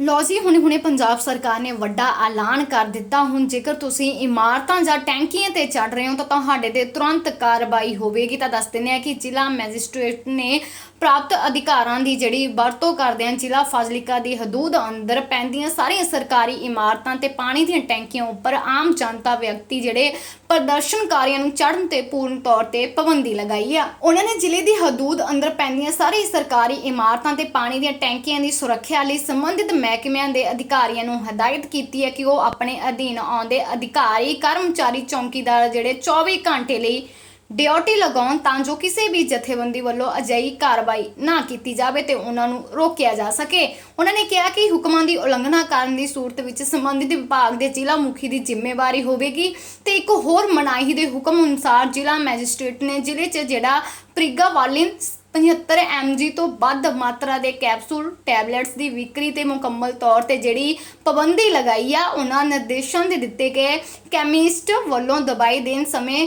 ਲੋ ਜੀ, ਹੁਣੇ ਹੁਣੇ ਪੰਜਾਬ ਸਰਕਾਰ ਨੇ ਵੱਡਾ ਐਲਾਨ ਕਰ ਦਿੱਤਾ। ਹੁਣ ਜੇਕਰ ਤੁਸੀਂ ਇਮਾਰਤਾਂ ਜਾਂ ਟੈਂਕੀਆਂ ਤੇ ਚੜ ਰਹੇ ਹੋ, ਤਾਂ ਤੁਹਾਡੇ ਤੇ ਤੁਰੰਤ ਕਾਰਵਾਈ ਹੋਵੇਗੀ। ਤਾਂ ਦੱਸ ਦਿੰਦੇ ਆ ਕਿ ਜ਼ਿਲ੍ਹਾ ਮੈਜਿਸਟ੍ਰੇਟ ਨੇ ਪ੍ਰਾਪਤ ਅਧਿਕਾਰਾਂ ਦੀ ਜਿਹੜੀ ਵਰਤੋਂ ਕਰਦੇ ਹਨ, ਜ਼ਿਲ੍ਹਾ ਫਾਜ਼ਿਲਕਾ ਦੀ ਹਦੂਦ ਅੰਦਰ ਪੈਂਦੀਆਂ ਸਾਰੀਆਂ ਸਰਕਾਰੀ ਇਮਾਰਤਾਂ ਤੇ ਪਾਣੀ ਦੀਆਂ ਟੈਂਕੀਆਂ ਉੱਪਰ ਆਮ ਜਨਤਾ ਵਿਅਕਤੀ ਜਿਹੜੇ ਪ੍ਰਦਰਸ਼ਨਕਾਰੀਆਂ ਨੂੰ ਚੜ੍ਹਨ ਤੇ ਪੂਰਨ ਤੌਰ ਤੇ ਪਾਬੰਦੀ ਲਗਾਈ ਆ। ਉਹਨਾਂ ਨੇ ਜ਼ਿਲ੍ਹੇ ਦੀ ਹਦੂਦ ਅੰਦਰ ਪੈਂਦੀਆਂ ਸਾਰੀ ਸਰਕਾਰੀ ਇਮਾਰਤਾਂ ਤੇ ਪਾਣੀ ਦੀਆਂ ਟੈਂਕੀਆਂ ਦੀ ਸੁਰੱਖਿਆ ਲਈ ਸੰਬੰਧਿਤ ਮਹਿਕਮਿਆਂ ਦੇ ਅਧਿਕਾਰੀਆਂ ਨੂੰ ਹਦਾਇਤ ਕੀਤੀ ਹੈ ਕਿ ਉਹ ਆਪਣੇ ਅਧੀਨ ਆਉਂਦੇ ਅਧਿਕਾਰੀ, ਕਰਮਚਾਰੀ, ਚੌਕੀਦਾਰ ਜਿਹੜੇ 24 ਘੰਟੇ ਲਈ ਡਿਊਟੀ ਲਗਾਉਣ ਤਾਂ ਜੋ ਕਿਸੇ ਵੀ ਜਥੇਬੰਦੀ ਵੱਲੋਂ ਅਜਿਹੀ ਕਾਰਵਾਈ ਨਾ ਕੀਤੀ ਜਾਵੇ ਤੇ ਉਹਨਾਂ ਨੂੰ ਰੋਕਿਆ ਜਾ ਸਕੇ। ਉਹਨਾਂ ਨੇ ਕਿਹਾ ਕਿ ਹੁਕਮਾਂ ਦੀ ਉਲੰਘਣਾ ਕਰਨ ਦੀ ਸੂਰਤ ਵਿੱਚ ਸੰਬੰਧਿਤ ਵਿਭਾਗ ਦੇ ਜ਼ਿਲ੍ਹਾ ਮੁਖੀ ਦੀ ਜ਼ਿੰਮੇਵਾਰੀ ਹੋਵੇਗੀ ਤੇ ਇੱਕ ਹੋਰ ਮਨਾਹੀ ਦੇ ਹੁਕਮ ਅਨੁਸਾਰ ਜ਼ਿਲ੍ਹਾ ਮੈਜਿਸਟ੍ਰੇਟ ਨੇ ਜ਼ਿਲ੍ਹੇ 'ਚ ਜਿਹੜਾ ਪ੍ਰਿਗਾ ਵਾਲਿਨ 75 mg ਤੋਂ ਵੱਧ ਮਾਤਰਾ ਦੇ ਕੈਪਸੂਲ ਟੈਬਲੇਟਸ ਦੀ ਵਿਕਰੀ ਤੇ ਮੁਕੰਮਲ ਤੌਰ ਤੇ ਜਿਹੜੀ ਪਾਬੰਦੀ ਲਗਾਈ ਆ, ਉਹਨਾਂ ਨਿਰਦੇਸ਼ਾਂ ਦੇ ਦਿੱਤੇ ਗਏ। ਕੈਮਿਸਟ ਵੱਲੋਂ ਦਵਾਈ ਦੇਣ ਸਮੇਂ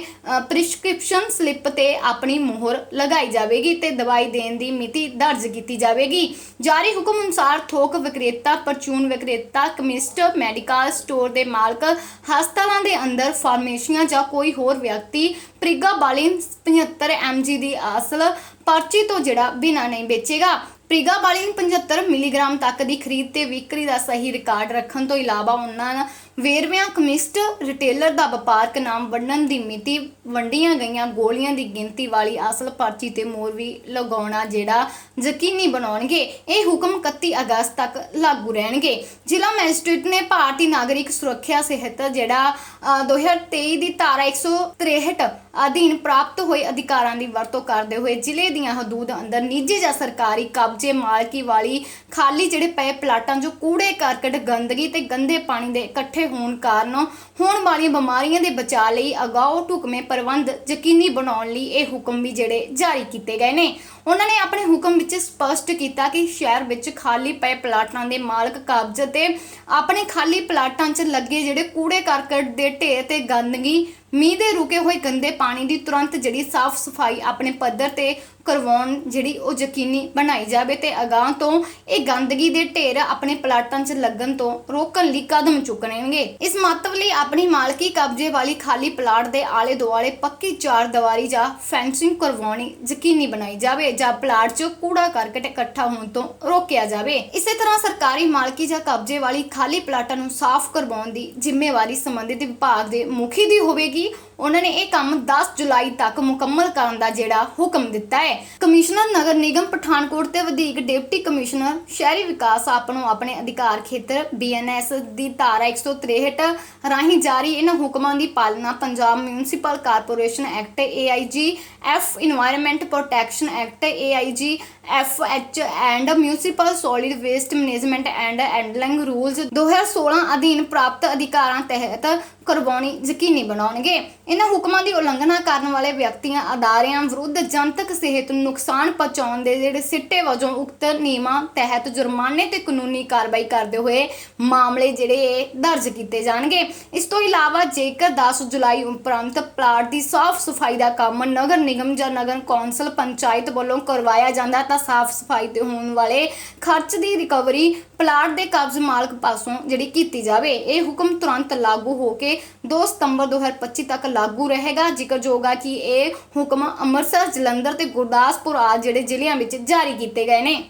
ਪ੍ਰਿਸਕ੍ਰਿਪਸ਼ਨ ਸਲਿੱਪ ਤੇ ਆਪਣੀ ਮੋਹਰ ਲਗਾਈ ਜਾਵੇਗੀ ਤੇ ਦਵਾਈ ਦੇਣ ਦੀ ਮਿਤੀ ਦਰਜ ਕੀਤੀ ਜਾਵੇਗੀ। ਜਾਰੀ ਹੁਕਮ ਅਨੁਸਾਰ ਥੋਕ ਵਿਕਰੇਤਾ ਪਰਚੂਨ ਵਿਕਰੇਤਾ, ਕੈਮਿਸਟ ਮੈਡੀਕਲ ਸਟੋਰ ਦੇ ਮਾਲਕ, ਹਸਪਤਾਲਾਂ ਦੇ ਅੰਦਰ ਫਾਰਮੇਸੀਆਂ ਜਾਂ ਕੋਈ ਹੋਰ ਵਿਅਕਤੀ ਪ੍ਰਿਗਾ ਬਾਲਿਨ 75 mg ਦੀ ਅਸਲ ਪਰਚੀ ਤੋਂ ਜਿਹੜਾ ਬਿਨਾ ਨਹੀਂ ਵੇਚੇਗਾ। ਪ੍ਰਿਗਾ ਬਾਲਿਨ 75 ਮਿਲੀਗ੍ਰਾਮ ਤੱਕ ਦੀ ਖਰੀਦ ਤੇ ਵਿਕਰੀ ਦਾ ਸਹੀ ਰਿਕਾਰਡ ਰੱਖਣ ਤੋਂ ਇਲਾਵਾ ਉਹਨਾਂ ਵੇਰਵਿਆਂ ਕਮਿਸਟ ਰਿਟੇਲਰ ਦਾ ਵਪਾਰਕ ਨਾਮ ਵੰਡਣ ਦੀ ਮਿਤੀ ਵੰਡੀਆਂ ਗਈਆਂ। ਗੋਲੀਆਂ ਦੀ ਗਿਣਤੀ ਵਾਲੀ ਅਸਲ ਪਰਚੀ ਤੇ ਮੋਹਰ ਵੀ ਲਗਾਉਣਾ ਜਿਹੜਾ ਯਕੀਨੀ ਬਣਾਉਣਗੇ ਇਹ ਹੁਕਮ 31 ਅਗਸਤ ਤੱਕ ਲਾਗੂ ਰਹਿਣਗੇ। ਜ਼ਿਲ੍ਹਾ ਮੈਜਿਸਟ੍ਰੇਟ ਨੇ ਭਾਰਤੀ ਨਾਗਰਿਕ ਸੁਰੱਖਿਆ ਸਿਹਤ ਜਿਹੜਾ ਅ, 2023 ਦੀ ਧਾਰਾ 163 ਅਧੀਨ ਪ੍ਰਾਪਤ ਹੋਏ ਅਧਿਕਾਰਾਂ ਦੀ ਵਰਤੋਂ ਕਰਦੇ ਹੋਏ ਜ਼ਿਲ੍ਹੇ ਦੀਆਂ ਹਦੂਦ ਅੰਦਰ ਨਿੱਜੀ ਜਾਂ ਸਰਕਾਰੀ ਕਬਜ਼ੇ ਮਾਲਕੀ ਵਾਲੀ ਖਾਲੀ ਜਿਹੜੇ ਪਏ ਪਲਾਟਾਂ 'ਚੋਂ ਕੂੜੇ, ਕਰਕਟ, ਗੰਦਗੀ ਤੇ ਗੰਦੇ ਪਾਣੀ ਦੇ ਇਕੱਠੇ ਹੋਣ ਕਾਰਨ ਹੋਣ ਵਾਲੀਆਂ ਬਿਮਾਰੀਆਂ ਦੇ ਬਚਾਅ ਲਈ ਅਗਾਊ ਢੁਕਵੇਂ ਪ੍ਰਬੰਧ ਯਕੀਨੀ ਬਣਾਉਣ ਲਈ ਇਹ ਹੁਕਮ ਵੀ ਜਿਹੜੇ ਜਾਰੀ ਕੀਤੇ ਗਏ ਨੇ। ਉਹਨਾਂ ਨੇ ਆਪਣੇ ਹੁਕਮ ਵਿੱਚ ਸਪਸ਼ਟ ਕੀਤਾ ਕਿ ਸ਼ਹਿਰ ਵਿੱਚ ਖਾਲੀ ਪਏ ਪਲਾਟਾਂ ਦੇ ਮਾਲਕ ਕਬਜ਼ੇ ਤੇ ਆਪਣੇ ਖਾਲੀ ਪਲਾਟਾਂ 'ਚ ਲੱਗੇ ਜਿਹੜੇ ਕੂੜੇ, ਕਰਕਟ ਦੇ ਢੇਰ ਤੇ ਗੰਦਗੀ ਮੀਂਹ ਦੇ ਰੁਕੇ ਹੋਏ ਗੰਦੇ ਪਾਣੀ ਦੀ ਤੁਰੰਤ ਜਿਹੜੀ ਸਾਫ਼ ਸਫ਼ਾਈ ਆਪਣੇ ਪੱਧਰ ਤੇ ਕਰਵਾਉਣ ਜਿਹੜੀ ਉਹ ਯਕੀਨੀ ਬਣਾਈ ਜਾਵੇ ਤੇ ਅਗਾਹ ਤੋਂ ਇਹ ਗੰਦਗੀ ਦੇ ਢੇਰ ਆਪਣੇ ਪਲਾਟਾਂ 'ਚ ਲੱਗਣ ਤੋਂ ਰੋਕਣ ਲਈ ਕਦਮ ਚੁੱਕਣਗੇ। ਇਸ ਮਹੱਤਵ ਲਈ ਆਪਣੀ ਮਾਲਕੀ ਕਬਜ਼ੇ ਵਾਲੀ ਖਾਲੀ ਪਲਾਟ ਦੇ ਆਲੇ ਦੁਆਲੇ ਪੱਕੀ ਚਾਰ ਦੀਵਾਰੀ ਜਾਂ ਫੈਂਸਿੰਗ ਕਰਵਾਉਣੀ ਯਕੀਨੀ ਬਣਾਈ ਜਾਵੇ ਜਾਂ ਪਲਾਟ 'ਚ ਕੂੜਾ ਕਰਕਟ ਇਕੱਠਾ ਹੋਣ ਤੋਂ ਰੋਕਿਆ ਜਾਵੇ। ਇਸੇ ਤਰ੍ਹਾਂ ਸਰਕਾਰੀ ਮਾਲਕੀ ਜਾਂ ਕਬਜ਼ੇ ਵਾਲੀ ਖਾਲੀ ਪਲਾਟਾਂ ਨੂੰ ਸਾਫ਼ ਕਰਵਾਉਣ ਦੀ ਜ਼ਿੰਮੇਵਾਰੀ ਸੰਬੰਧਿਤ ਵਿਭਾਗ ਦੇ ਮੁਖੀ ਦੀ ਹੋਵੇਗੀ। ਉਹਨਾਂ ਨੇ ਇਹ ਕੰਮ 10 ਜੁਲਾਈ ਤੱਕ ਮੁਕੰਮਲ ਕਰਨ ਦਾ ਜਿਹੜਾ ਹੁਕਮ ਦਿੱਤਾ ਹੈ। ਕਮਿਸ਼ਨਰ ਨਗਰ ਨਿਗਮ ਪਠਾਨਕੋਟ ਤੇ ਵਧੀਕ ਡਿਪਟੀ ਕਮਿਸ਼ਨਰ ਸ਼ਹਿਰੀ ਵਿਕਾਸ ਆਪ ਨੂੰ ਆਪਣੇ ਅਧਿਕਾਰ ਖੇਤਰ ਬੀਐਨਐਸ ਦੀ ਧਾਰਾ 163 ਰਾਹੀਂ ਜਾਰੀ ਇਹਨਾਂ ਹੁਕਮਾਂ ਦੀ ਪਾਲਣਾ Punjab municipal corporation act AIG F environment protection act AIG F H and municipal solid waste management and handling rules 2016 ਅਧੀਨ ਪ੍ਰਾਪਤ ਅਧਿਕਾਰਾਂ ਤਹਿਤ ਕਰਵਾਉਣੀ ਯਕੀਨੀ ਬਣਾਉਣਗੇ। ਇਹਨਾਂ ਹੁਕਮਾਂ ਦੀ ਉਲੰਘਣਾ ਕਰਨ ਵਾਲੇ ਵਿਅਕਤੀਆਂ, ਅਦਾਰਿਆਂ ਵਿਰੁੱਧ ਜਨਤਕ ਸਿਹਤ ਨੂੰ ਨੁਕਸਾਨ ਪਹੁੰਚਾਉਣ ਦੇ ਜਿਹੜੇ ਸਿੱਟੇ ਵਜੋਂ ਉਕਤ ਨਿਯਮਾਂ ਤਹਿਤ ਜੁਰਮਾਨੇ ਤੇ ਕਾਨੂੰਨੀ ਕਾਰਵਾਈ ਕਰਦੇ ਹੋਏ ਮਾਮਲੇ ਜਿਹੜੇ ਦਰਜ ਕੀਤੇ ਜਾਣਗੇ। ਇਸ ਤੋਂ ਇਲਾਵਾ ਜੇਕਰ 10 ਜੁਲਾਈ ਉਪਰੰਤ ਪਲਾਟ ਦੀ ਸਾਫ਼ ਸਫ਼ਾਈ ਦਾ ਕੰਮ ਨਗਰ ਨਿਗਮ ਜਾਂ ਨਗਰ ਕੌਂਸਲ ਪੰਚਾਇਤ ਵੱਲੋਂ ਕਰਵਾਇਆ ਜਾਂਦਾ, ਤਾਂ ਸਾਫ਼ ਸਫ਼ਾਈ ਤੇ ਹੋਣ ਵਾਲੇ ਖਰਚ ਦੀ ਰਿਕਵਰੀ ਪਲਾਟ ਦੇ ਕਬਜ਼ ਮਾਲਕ ਪਾਸੋਂ ਜਿਹੜੀ ਕੀਤੀ ਜਾਵੇ, ਇਹ ਹੁਕਮ ਤੁਰੰਤ ਲਾਗੂ ਹੋ ਕੇ 2 ਸਤੰਬਰ 2025 ਤੱਕ ਲਾਗੂ ਰਹੇਗਾ। ਜ਼ਿਕਰਯੋਗ ਹੈ ਕਿ ਇਹ ਹੁਕਮ ਅੰਮ੍ਰਿਤਸਰ, ਜਲੰਧਰ ਤੇ ਗੁਰਦਾਸਪੁਰ ਆ ਜਿਹੜੇ ਜ਼ਿਲ੍ਹਿਆਂ ਵਿੱਚ ਜਾਰੀ ਕੀਤੇ ਗਏ ਨੇ।